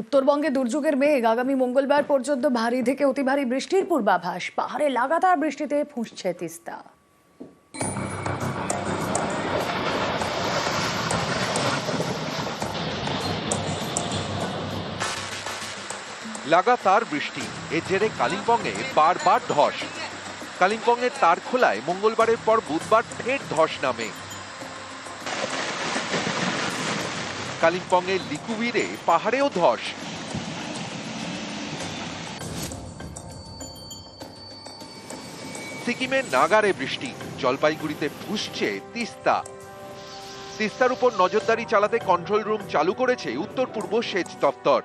উত্তরবঙ্গে দুর্যোগের মেঘ আগামী মঙ্গলবার পর্যন্ত ভারী থেকে অতি ভারী বৃষ্টির পূর্বাভাস। পাহাড়ে লাগাতার বৃষ্টিতে ফুঁসছে তিস্তা। লাগাতার বৃষ্টি। এর জেরে কালিম্পংয়ে বারবার ধস। কালিম্পংয়ের তারখোলায় মঙ্গলবারের পর বুধবার ফের ধস নামে। কালিম্পংয়ের লিকুবিরে পাহাড়েও ধস। সিকিমের নাগারে বৃষ্টি, জলপাইগুড়িতে ফুসছে তিস্তা। তিস্তার উপর নজরদারি চালাতে কন্ট্রোল রুম চালু করেছে উত্তর পূর্ব সেচ দপ্তর।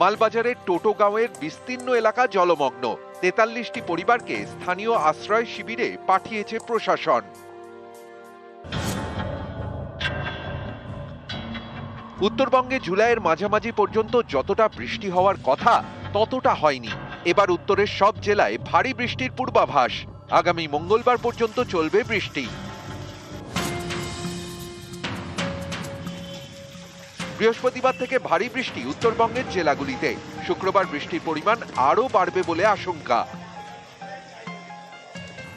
মালবাজারের টোটো গাঁওয়ের বিস্তীর্ণ এলাকা জলমগ্ন। তেতাল্লিশটি পরিবারকে স্থানীয় আশ্রয় শিবিরে পাঠিয়েছে প্রশাসন। উত্তরবঙ্গে জুলাইয়ের মাঝামাঝি পর্যন্ত যতটা বৃষ্টি হওয়ার কথা, ততটা হয়নি। এবার উত্তরের সব জেলায় ভারী বৃষ্টির পূর্বাভাস। আগামী মঙ্গলবার পর্যন্ত চলবে বৃষ্টি। বৃহস্পতিবার থেকে ভারী বৃষ্টি উত্তরবঙ্গের জেলাগুলিতে। শুক্রবার বৃষ্টির পরিমাণ আরও বাড়বে বলে আশঙ্কা।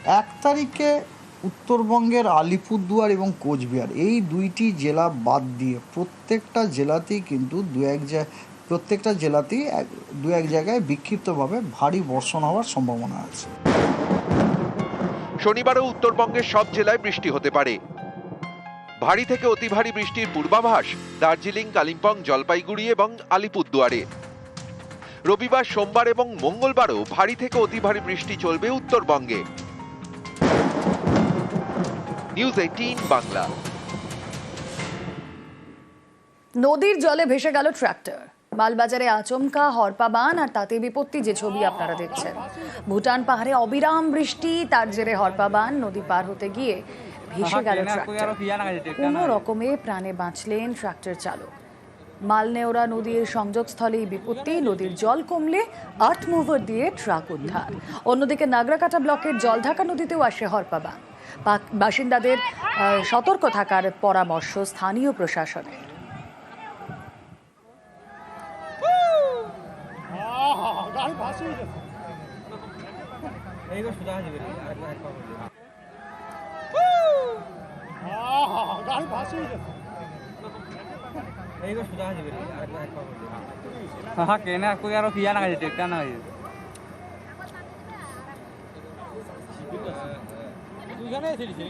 এক তারিখে উত্তরবঙ্গের আলিপুরদুয়ার এবং কোচবিহার। এই দুইটি জেলা বাদ দিয়ে প্রত্যেকটা জেলাতেই কিন্তু দু এক প্রত্যেকটা জেলাতেই এক, দু এক জায়গায় বিক্ষিপ্তভাবে ভারী বর্ষণ হওয়ার সম্ভাবনা আছে। শনিবারও উত্তরবঙ্গের সব জেলায় বৃষ্টি হতে পারে। ভারী থেকে অতি ভারী বৃষ্টির পূর্বাভাস দার্জিলিং, কালিম্পং, জলপাইগুড়ি এবং আলিপুরদুয়ারে। রবিবার, সোমবার এবং মঙ্গলবারও ভারী থেকে অতি ভারী বৃষ্টি চলবে উত্তরবঙ্গে। News eighteen Bangla. নদীর জলে ভেসে গেল ট্রাক্টর মালবাজারে আচমকা হরপাবান আর তাতে বিপত্তি যে ছবি আপনারা দেখছেন। ভুটান পাহাড়ে অবিরাম বৃষ্টি তার জেরে হরপাবান নদী পার হতে গিয়ে ভেসে গেল ট্রাক্টর কোনো রকমে প্রাণে বাঁচলেন ট্রাক্টর চালক। মালনেওরা নদীর সংযোগস্থলে এই বিপত্তি নদীর জল কমলে আর্থ মুভার দিয়ে ট্রাক উদ্ধার অন্যদিকে নাগরাকাটা ব্লকের জলঢাকা নদীতেও আসে হরপা বান বাসিন্দাদের সতর্ক থাকার পরামর্শ স্থানীয় প্রশাসনের হয়ে একবার বলবে এইবার সোজা হয়ে যাবে আরেকবার একবার বলবে হ্যাঁ